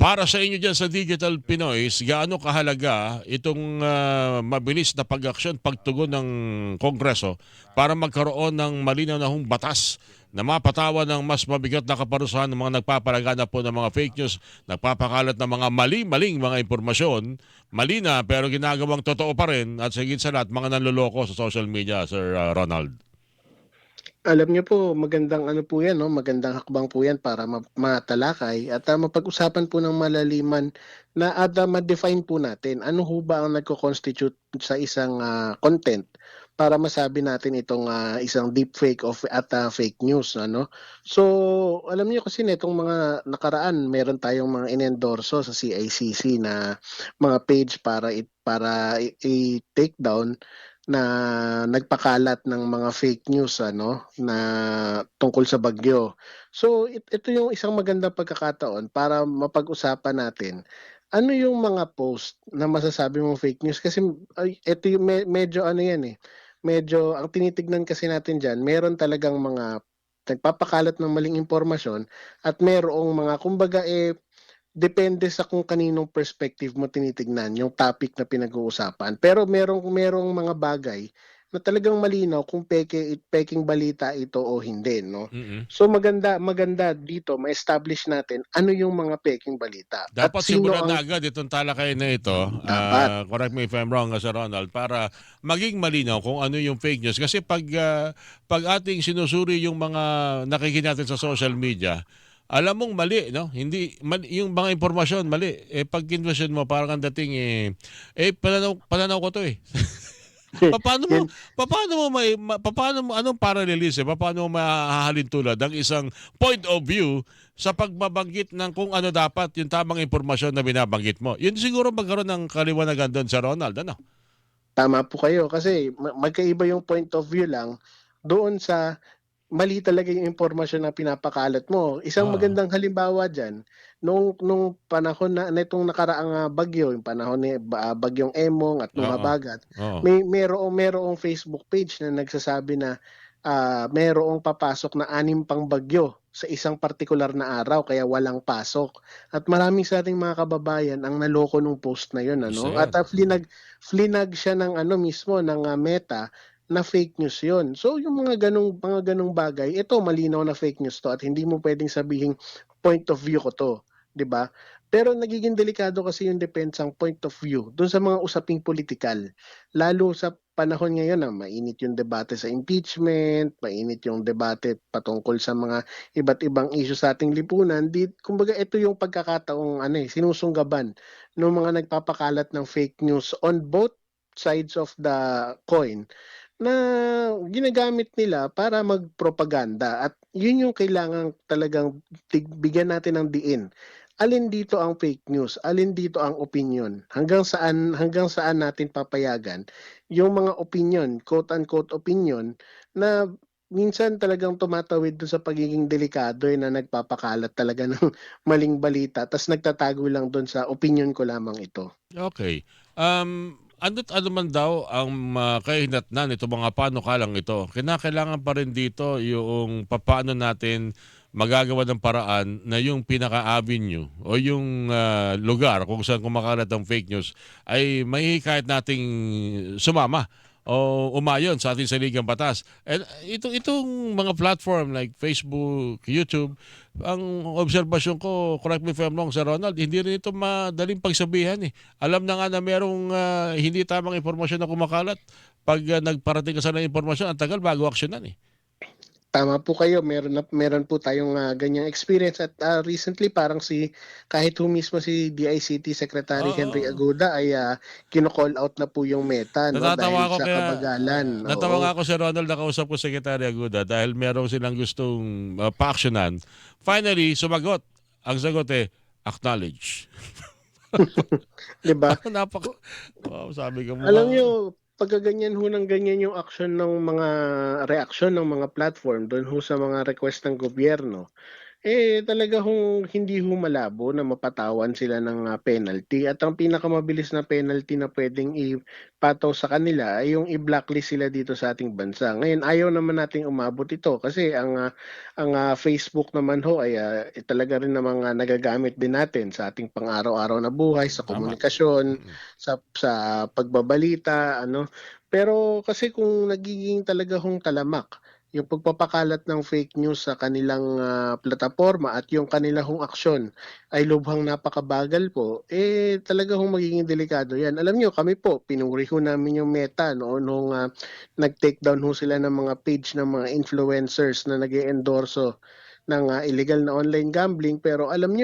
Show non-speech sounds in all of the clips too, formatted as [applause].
Para sa inyo dyan sa Digital Pinoys, gaano kahalaga itong ah, mabilis na pag-aksyon, pagtugon ng Kongreso para magkaroon ng malinaw na hong batas na mapatawa ng mas mabigat na kaparusahan ng mga nagpapalagana po ng mga fake news, nagpapakalat ng mga mali-maling mga impormasyon, mali na pero ginagawang totoo pa rin at sa higit sa lahat, mga nanloloko sa social media, Sir ah, Ronald. Alam niyo po, magandang ano po 'yan 'no, magandang hakbang po 'yan para ma matalakay at, ah, mapag-usapan po ng malaliman na at, ah, ma-define po natin ano ho ba ang nagko-constitute sa isang, ah, content para masabi natin itong, ah, isang deepfake of at, ah, fake news ano. So, alam niyo kasi nitong mga nakaraan meron tayong mga inendorso sa CICC na mga page para it para i i-take down na nagpakalat ng mga fake news ano, na tungkol sa bagyo. So, it ito yung isang magandang pagkakataon para mapag-usapan natin, ano yung mga post na masasabi mong fake news kasi ay ito yung me medyo ano yan, eh, medyo ang tinitignan kasi natin diyan meron talagang mga nagpapakalat ng maling impormasyon at merong mga kumbaga, eh, depende sa kung kaninong perspective mo tinitignan yung topic na pinag-uusapan. Pero merong merong mga bagay na talagang malinaw kung peke pekeng balita ito o hindi 'no. Mm. So maganda maganda dito ma-establish natin ano yung mga pekeng balita at Dapat simulan ang na agad itong talakayan na ito. Dapat. ah, correct me if I'm wrong, Sir Ronald, para maging malinaw kung ano yung fake news. Kasi pag, ah, pag ating sinusuri yung mga nakikinig natin sa social media, alam mong mali, no? Hindi, mali, yung mga impormasyon, mali. Eh, pag kinwestiyon mo, parang ang dating, eh, eh, pananaw, pananaw ko to eh. [laughs] paano mo, paano mo may, ma, paano mo, anong parallelism, paano mo mahahalin tulad ang isang point of view sa pagbabanggit ng kung ano dapat yung tamang impormasyon na binabanggit mo. Yun siguro magkaroon ng kaliwanagan doon sa Ronald, ano? Tama po kayo kasi ma magkaiba yung point of view lang doon sa mali talaga yung impormasyon na pinapakalat mo. Isang Oo. magandang halimbawa diyan, nung nung panahon na nitong nakaraang, ah, bagyo, yung panahon ni ba bagyong Emong at. Lumabagat, Oo. may merong merong Facebook page na nagsasabi na, ah, merong papasok na 6 pang bagyo sa isang partikular na araw kaya walang pasok. At marami sa ating mga kababayan ang naloko nung post na yun ano. At, ah, flinag flinag siya ng ano mismo ng, ah, Meta na fake news yun. So yung mga ganong mga ganong bagay, ito malinaw na fake news 'to at hindi mo puwedeng sabihing point of view ko 'to, 'di ba? Pero nagiging delikado kasi yung depensang point of view dun sa mga usaping politikal. Lalo sa panahon ngayon na mainit yung debate sa impeachment, mainit yung debate patungkol sa mga iba't ibang issue sa ating lipunan, di kumbaga ito yung pagkakataong ano, eh, sinusunggaban nung mga nagpapakalat ng fake news on both sides of the coin na ginagamit nila para magpropaganda at yun yung kailangang talagang bigyan natin ng diin. Alin dito ang fake news, alin dito ang opinyon, hanggang saan hanggang saan natin papayagan yung mga opinyon, quote unquote opinyon na minsan talagang tumatawid dun sa pagiging delikado, eh, na nagpapakalat talaga [laughs] ng maling balita ta's nagtatago lang dun sa opinyon ko lamang ito. Okay. Um, ano't ano man daw ang uh, kahinatnan ito mga panukalang ito, kinakailangan pa rin dito yung papaano natin magagawa ng paraan na yung pinaka-avenue o yung ah, lugar kung saan kumakalat ang fake news ay mahihikayat nating sumama o umayon sa ating saligang batas. And itong, itong mga platform like Facebook, YouTube, ang obserbasyon ko, correct me if I'm wrong, Sir Ronald, hindi rin ito madaling pagsabihan eh. Alam na nga na merong ah, hindi tamang impormasyon na kumakalat. Pag ah, nagparating ka sa ng impormasyon, ang tagal bago aksyonan eh. Tama po kayo, meron na meron po tayong, ah, ganyang experience at, ah, recently parang si kahit ho mismo si DICT Secretary Oo. Henry Aguda ay, ah, kino-call out na po yung Meta 'no, Natatawa dahil ako sa kaya- kabagalan. Natawa Oo. ako, Sir Ronald, nakausap ko si Secretary Aguda dahil merong silang gustong uh, pa-actionan. Finally, sumagot. Ang sagot eh, acknowledge. [laughs] 'Di ba? [laughs] Napaka... Wow, sabi ko mo. Alam niyo, pagka ganyan ho ng ganyan yung action ng mga reaksyon ng mga platform do'n ho sa mga request ng gobyerno, eh, talaga hong hindi ho malabo na mapatawan sila ng, ah, penalty at ang pinakamabilis na penalty na puwedeng ipataw sa kanila ay yung i-blacklist sila dito sa ating bansa. Ngayon ayaw naman nating umabot ito kasi ang, ah, ang, ah, Facebook naman ho ay, ah, eh, talaga rin namang, ah, nagagamit din natin sa ating pang-araw-araw na buhay, sa Tama. komunikasyon, Mm. sa sa pagbabalita ano. Pero kasi kung nagiging talaga hong talamak yung pagpapakalat ng fake news sa kanilang, ah, plataporma at yung kanila hong aksyon ay lubhang napakabagal po, eh, talaga hong magiging delikado 'yan. Alam niyo kami po pinuri ho namin yung Meta noon nung, ah, nag-take down ho sila ng mga page ng mga influencers na nag-e-endorso ng, ah, illegal na online gambling. Pero alam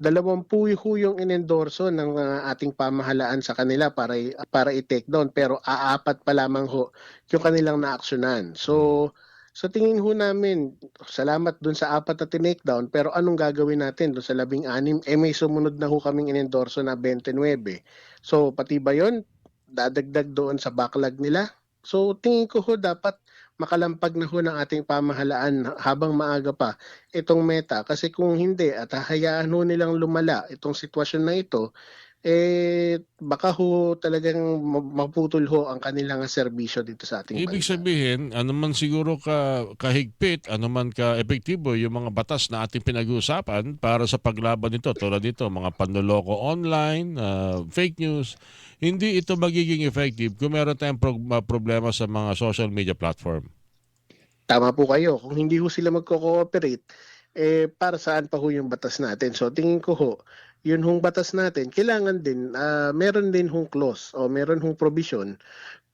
20 ho yung inendorso ng, ah, ating pamahalaan sa kanila para para i-take down pero a-4 pa lamang ho yung kanilang naaksiyunan. So, sa tingin ho namin, salamat dun sa 4 na tinake down pero anong gagawin natin dun sa 16, eh, may sumunod na ho kaming inendorso na 29. So, pati ba yun dadagdag doon sa backlog nila? So, tingin ko ho dapat makalampag na ho ng ating pamahalaan habang maaga pa itong Meta. Kasi kung hindi at hahayaan ho nilang lumala itong sitwasyon na ito, eh, baka ho talagang ma maputol ho ang kanilang serbisyo dito sa ating Ibig bansa. sabihin, ano man siguro ka kahigpit, ano man ka-epektibo yung mga batas na ating pinag-uusapan para sa paglaban nito, tulad nito, mga panloloko online, ah, fake news, hindi ito magiging effective kung meron tayong ah, problema sa mga social media platform. Tama po kayo, kung hindi ho sila magko-cooperate, eh, para saan pa ho yung batas natin? So, tingin ko ho, yun hong batas natin kailangan din, ah, meron din hong clause o meron hong provision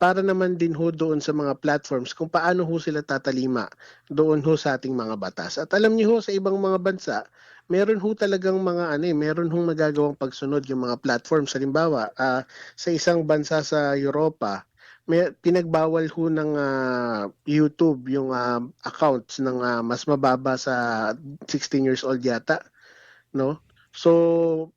para naman din ho doon sa mga platforms kung paano ho sila tatalima doon ho sa ating mga batas. At alam niyo ho sa ibang mga bansa, meron ho talagang mga ano, eh, meron hong nagagawang pagsunod yung mga platforms. Halimbawa, ah, sa isang bansa sa Europa, may pinagbawal ho ng, ah, YouTube yung, ah, accounts ng, ah, mas mababa sa 16 years old yata, 'no? So,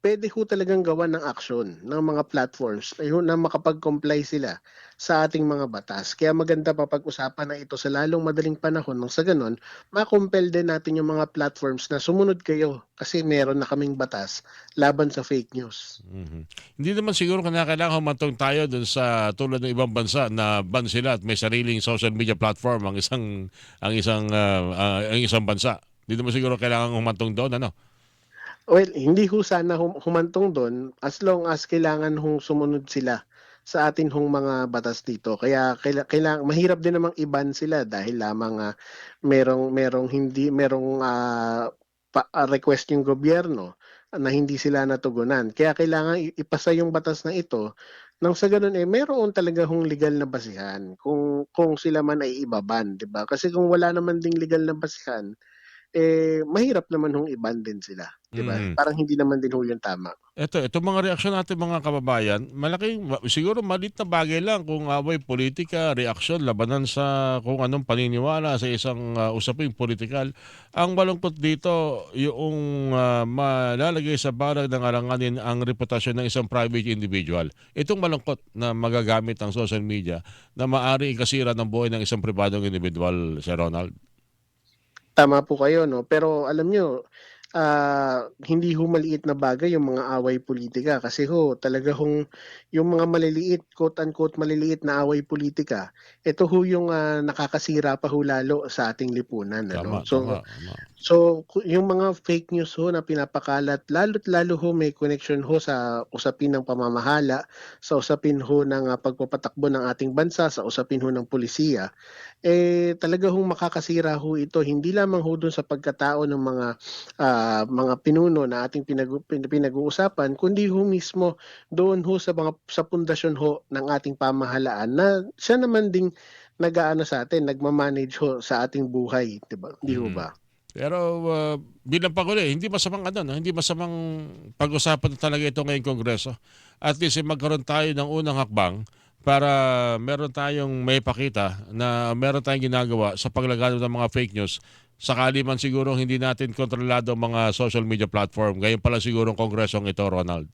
puwede ho talagang gawan ng aksyon ng mga platforms na makapag-comply sila sa ating mga batas. Kaya maganda mapag-usapan na ito sa lalong madaling panahon nang sa gano'n ma-compel din natin yung mga platforms na sumunod kayo kasi meron na kaming batas laban sa fake news. Mhm. Hindi naman siguro kinakailangan humantong tayo dun sa tulad ng ibang bansa na ban sila at may sariling social media platform ang isang ang isang ah, ah, ang isang bansa. Hindi naman siguro kailangan humantong doon, ano? Well, hindi ho sana hum humantong dun as long as kailangan hong sumunod sila sa atin hong mga batas dito. Kaya kaila kailang mahirap din namang i-ban sila dahil lamang, ah, merong merong hindi merong, ah, pa ah, request yung gobyerno na hindi sila natugunan. Kaya kailangan ipasa yung batas na ito nang sa gano'n, eh, meron talaga hong legal na basihan kung kung sila man ay iba-ban, 'di ba? Kasi kung wala naman ding legal na basihan, eh, mahirap naman hong i-ban din sila, 'di ba? Mhm. Parang hindi naman din ho yun tama. Eto, itong mga reaksyon natin mga kababayan, malaking ma siguro maliit na bagay lang kung away politika, reaksyon, labanan sa kung anong paniniwala sa isang, ah, usaping pulitikal. Ang malungkot dito yoong, ah, malalagay sa parang ng alanganin ang reputasyon ng isang private individual. Itong malungkot na magagamit ang social media na maaring ikasira ng buhay ng isang pribadong individual, Sir Ronald. Tama po kayo 'no, pero alam niyo, ah, hindi ho maliit na bagay yung mga away pulitika kasi ho talaga hong yung mga maliliit, quote unquote "maliliit na away pulitika", ito ho yung, ah, nakakasira pa ho lalo sa ating lipunan Tama, ano. So tama, tama. so ku yung mga fake news ho na pinapakalat lalo't lalo ho may connection ho sa usapin ng pamamahala, sa usapin ho ng, ah, pagpapatakbo ng ating bansa, sa usapin ho ng pulisiya, eh, talaga hong makakasira ho ito hindi lamang ho dun sa pagkatao ng mga, ah, mga pinuno na ating pinag pin pinag-uusapan kundi ho mismo doon ho sa mga sa pundasyon ho ng ating pamahalaan na siya naman ding nag-aano sa'tin, nagma-manage ho sa ating buhay, 'di ba, 'di ho Mm. ba? Pero, ah, bilang panghuli, hindi masamang ano 'no, hindi masamang pag-usapan talaga ito ngayong Kongreso. At least, eh, magkaroon tayo ng unang hakbang para meron tayong maipakita na meron tayong ginagawa sa paglaganap ng mga fake news. Sakali man sigurong hindi natin kontrolado ang mga social media platform. Ngayon pala sigurong Kongresong ito, Ronald.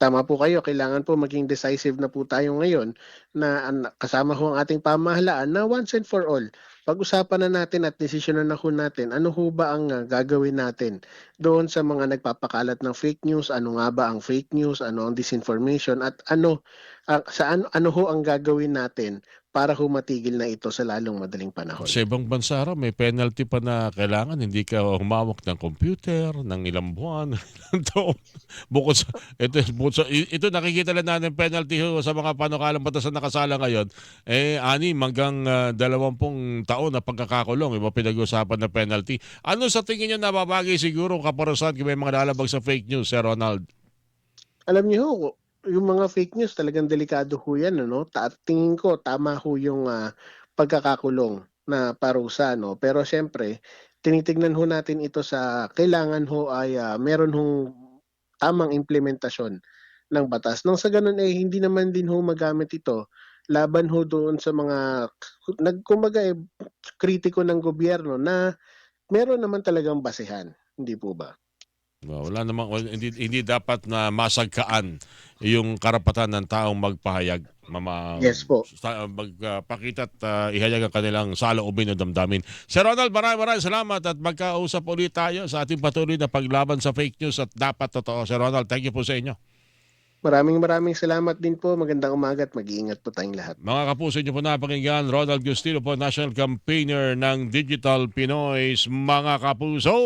Tama po kayo, kailangan po maging decisive na po tayo ngayon na kasama ho ang ating pamahalaan na once and for all pag-usapan na natin at desisyonan na ho natin ano ho ba ang ah, gagawin natin doon sa mga nagpapakalat ng fake news, ano nga ba ang fake news, ano ang disinformation? At ano ang sa ano, ano ho ang gagawin natin para ho matigil na ito sa lalong madaling panahon. Sa ibang bansa raw, may penalty pa na kailangan hindi ka humawak ng computer ng ilang buwan, [laughs] ilang taon. Bukod sa, ito, bukod sa, ito nakikita lang natin penalty ho sa mga panukalang batas na nakasala ngayon. Eh, ani, hanggang ah, dalawampung taon na pagkakakulong, iba pinag-usapan na penalty. Ano sa tingin nyo nababagay siguro kaparusahan kung may mga lalabag sa fake news, Sir Ronald? Alam niyo ho, yung mga fake news talagang delikado ho yan ano. Ta tingin ko tama ho yung ah, pagkakakulong na parusa no. Pero siyempre, tinitignan ho natin ito sa kailangan ho ay ah, meron hong tamang implementasyon ng batas. Nang sa ganun eh hindi naman din ho magamit ito laban ho doon sa mga nagkumbaga eh, kritiko ng gobyerno na meron naman talagang basehan, hindi po ba? Wala namang hindi, hindi dapat na masagkaan yung karapatan ng taong magpahayag. Mama, Yes po. Magpakita at ah, ihayag ang kanilang saloobin o damdamin. Sir Ronald, maraming maraming salamat at magkausap ulit tayo sa ating patuloy na paglaban sa fake news at dapat totoo. Sir Ronald, thank you po sa inyo. Maraming maraming salamat din po. Magandang umaga at mag-iingat po tayong lahat. Mga kapuso nyo po napakinggan, Ronald Gustilo po, National Campaigner ng Digital Pinoys. Mga kapuso!